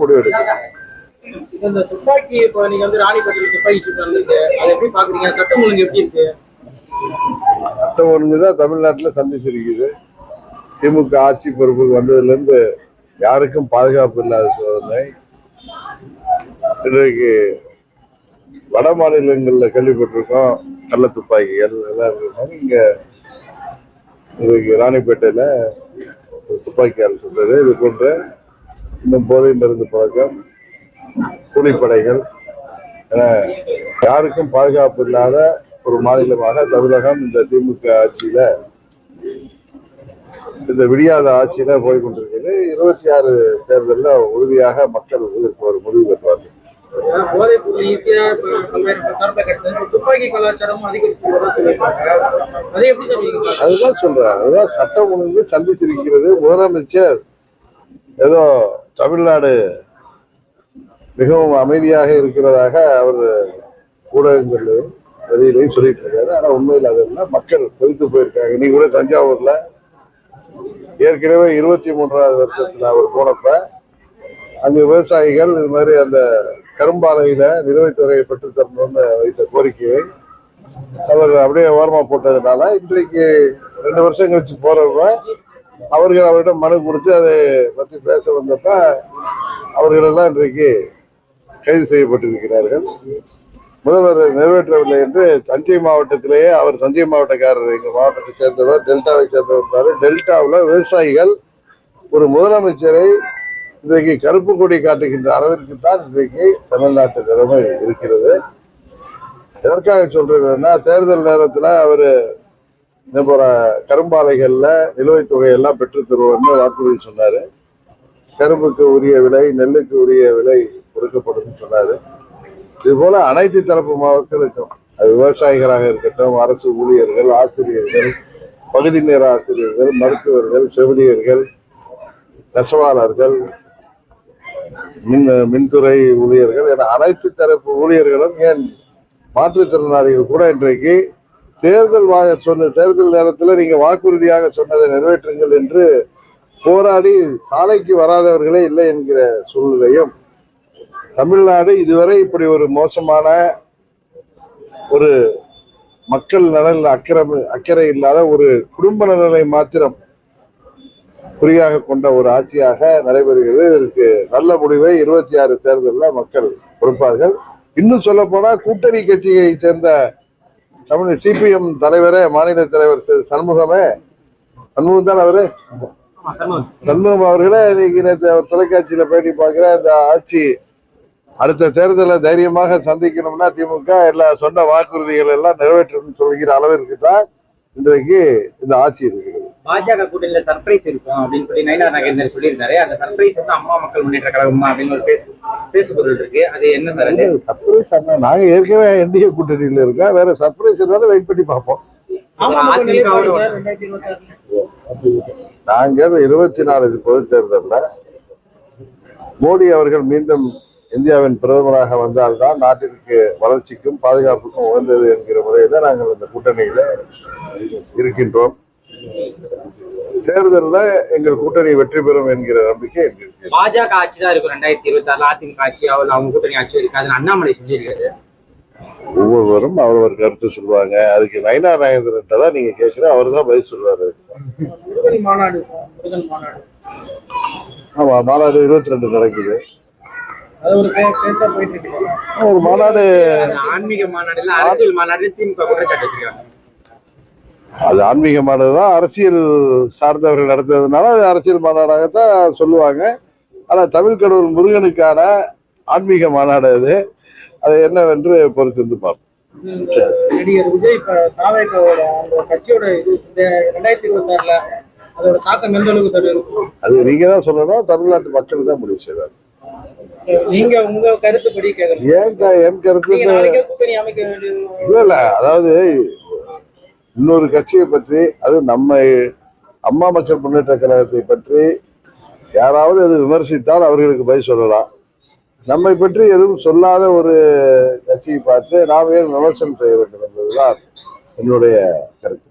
முடிவெடுக்கும் இந்த துப்பாக்கி இப்போ நீங்க வந்து ராணிப்பேட்டையில் துப்பாக்கி சூடு நடந்திருக்கு. அதை எப்படி பாக்குறீங்க? சட்டம் ஒழுங்கு எப்படி இருக்கு? சட்டம் ஒழுங்கு தான் தமிழ்நாட்டில் சந்திச்சிருக்குது திமுக ஆட்சி பொறுப்புக்கு வந்ததுலேருந்து யாருக்கும் பாதுகாப்பு இல்லாத சோதனை. இன்றைக்கு வட மாநிலங்களில் கேள்விப்பட்டிருக்கோம். கள்ள துப்பாக்கிகள் எல்லாம் இருக்காங்க இங்க இன்றைக்கு ராணிப்பேட்டையில் துப்பாக்கியால் சொல்றது. இது போன்ற இன்னும் போதை மருந்து பழக்கம் கூலிப்படைகள் என யாருக்கும் பாதுகாப்பு இல்லாத ஒரு மாநிலமாக தமிழகம் இந்த திமுக ஆட்சியில இந்த விடியாத ஆட்சியில போய் கொண்டிருக்கிறது இருபத்தி ஆறு தேர்தலில் உறுதியாக மக்கள் இதற்கு ஒரு முடிவு பெறுவார்கள் அதுதான் சொல்றேன். அதுதான் சட்டம் ஒழுங்கு சந்திச்சிருக்கிறது முதலமைச்சர் ஏதோ தமிழ்நாடு மிகவும் அமைதியாக இருக்கிறதாக அவர் ஊடகங்கள் வெளியிலையும் சொல்லிட்டு இருக்காரு ஆனால் உண்மையில் அதெல்லாம் மக்கள் கொதித்து போயிருக்காங்க. இன்னைக்கு கூட தஞ்சாவூர்ல ஏற்கனவே இருபத்தி மூன்றாவது வருஷத்துல அவர் போனப்ப அங்கு விவசாயிகள் இது மாதிரி அந்த கரும்பாலையில நிலுவைத்துறையை பெற்று தரணும்னு வைத்த கோரிக்கையை அவர் அப்படியே ஓரமா போட்டதுனால இன்றைக்கு ரெண்டு வருஷம் கழிச்சு போறவங்க அவர்கள் அவரிடம் மனு கொடுத்து அதை பற்றி பேச வந்தப்ப அவர்களெல்லாம் இன்றைக்கு கைது செய்யப்பட்டிருக்கிறார்கள். முதல்வர் நிறைவேற்றவில்லை என்று தஞ்சை மாவட்டத்திலேயே அவர் தஞ்சை மாவட்டக்காரர் எங்கள் மாவட்டத்தை சேர்ந்தவர் டெல்டாவை சேர்ந்தவர் டெல்டாவில் விவசாயிகள் ஒரு முதலமைச்சரை இன்றைக்கு கருப்பு கொடி காட்டுகின்ற அளவிற்கு தான் இன்றைக்கு தமிழ்நாட்டு நிலைமை இருக்கிறது. எதற்காக சொல்றேன்னா தேர்தல் நேரத்தில் அவர் இந்த போற கரும்பாலைகள்ல நிலுவைத் தொகையெல்லாம் பெற்று தருவோம்னு வாக்குறுதி சொன்னாரு. கரும்புக்கு உரிய விலை நெல்லுக்கு உரிய விலை கொடுக்கப்படும் சொன்னாரு. இது போல அனைத்து தரப்பு மக்களுக்கும் அது விவசாயிகளாக இருக்கட்டும் அரசு ஊழியர்கள் ஆசிரியர்கள் பகுதி நேர ஆசிரியர்கள் மருத்துவர்கள் செவிலியர்கள் நெசவாளர்கள் மின் மின்துறை ஊழியர்கள் என அனைத்து தரப்பு ஊழியர்களும் ஏன் மாற்றுத்திறனாளிகள் கூட இன்றைக்கு தேர்தல் வா சொன்ன தேர்தல் நேரத்தில் நீங்கள் வாக்குறுதியாக சொன்னதை நிறைவேற்றுங்கள் என்று போராடி சாலைக்கு வராதவர்களே இல்லை என்கிற சூழ்நிலையும் தமிழ்நாடு இதுவரை இப்படி ஒரு மோசமான ஒரு மக்கள் நலனில் அக்கறை அக்கறை இல்லாத ஒரு குடும்ப நலனை மாத்திரம் குறியாக கொண்ட ஒரு ஆட்சியாக நடைபெறுகிறது. இதற்கு நல்ல முடிவை இருபத்தி ஆறு தேர்தலில் மக்கள் கொடுப்பார்கள். இன்னும் சொல்ல கூட்டணி கட்சியை சேர்ந்த தமிழ் சிபிஎம் தலைவரே மாநில தலைவர் சண்முகமே. சண்முகம் தான் அவரு? சண்முகம். அவர்களே இன்னைக்கு நேற்று அவர் தொலைக்காட்சியில பேட்டி பார்க்கிற இந்த ஆட்சி அடுத்த தேர்தலை தைரியமாக சந்திக்கணும்னா திமுக எல்லா சொன்ன வாக்குறுதிகள் எல்லாம் நிறைவேற்றணும்னு சொல்கிற அளவிற்கு தான் இன்றைக்கு இந்த ஆட்சி இருக்கிறது. பாஜக கூட்டணியில சர்ப்ரைஸ் இருக்கும் அப்படின்னு சொல்லி நயினார் நாகேந்திரன் சொல்லியிருந்தாரு. அந்த சர்ப்ரைஸ் வந்து அம்மா மக்கள் முன்னேற்ற கழகமா அப்படின்னு ஒரு பேசு பேசு பொருள் இருக்கு. அது என்ன சார்? சர்ப்ரைஸ் அண்ணா நாங்க ஏற்கனவே என்டிஏ கூட்டணியில இருக்கோம். வேற சர்ப்ரைஸ் இருந்தாலும் வெயிட் பண்ணி பார்ப்போம். நாங்கள் இருபத்தி நாலு பொது தேர்தலில் மோடி அவர்கள் மீண்டும் இந்தியாவின் பிரதமராக வந்தால்தான் நாட்டிற்கு வளர்ச்சிக்கும் பாதுகாப்புக்கும் உகந்தது என்கிற முறையில நாங்கள் இந்த கூட்டணியில இருக்கின்றோம். தேர்தலில் எங்கள் கூட்டணி வெற்றி பெறும் என்கிற நம்பிக்கை எங்களுக்கு இருக்கு. பாஜக ஆட்சி தான் இருக்கும். ரெண்டாயிரத்தி இருபத்தி ஆறுல அதிமுக ஆட்சி அவள் அவங்க கூட்டணி ஆட்சி இருக்காதுன்னு அண்ணாமலை சொல்லியிருக்காரு. ஒவ்வொருவரும் அவரவர் கருத்து சொல்லுவாங்க. அதுக்கு நயனா நாகேந்திரன் தான் நீங்க கேட்கிற அவர் தான் பதில் சொல்றாரு. மாநாடு மாநாடு. ஆமா மாநாடு இருபத்தி ரெண்டு நடக்குது. அது ஒரு மாநாடு ஆன்மீக மாநாடுல அரசியல் மாநாடு திமுக குற்றச்சாட்டு வச்சுக்கிறாங்க அது ஆன்மீக மாநாடு தான் அரசியல் சார்ந்தவர்கள் நடத்துறதுனால அது அரசியல் மாநாடாகத்தான் சொல்லுவாங்க. ஆனா தமிழ் கடவுள் முருகனுக்கான ஆன்மீக மாநாடு அது. அது என்னவென்று பொறுத்திருந்து பார்ப்போம். இந்த நடிகர் விஜய் இப்ப தாவேக்கோட அந்த கட்சியோட இது இந்த ரெண்டாயிரத்தி இருபத்தி ஆறுல அதோட தாக்கம் எந்த அளவுக்கு சார் இருக்கும் அது நீங்க தான் சொல்லணும். தமிழ்நாட்டு மக்கள் தான் முடிவு செய்வார் நீங்க உங்க கருத்துப்படி கேட்கணும் ஏன் என் கருத்து இல்ல. அதாவது இன்னொரு கட்சியை பற்றி அது நம்ம அம்மா மக்கள் முன்னேற்ற கழகத்தை பற்றி யாராவது அது விமர்சித்தால் அவர்களுக்கு பதில் சொல்லலாம். நம்மை பற்றி எதுவும் சொல்லாத ஒரு கட்சியை பார்த்து நாம் ஏன் விமர்சனம் செய்ய வேண்டும் என்பதுதான் என்னுடைய கருத்து.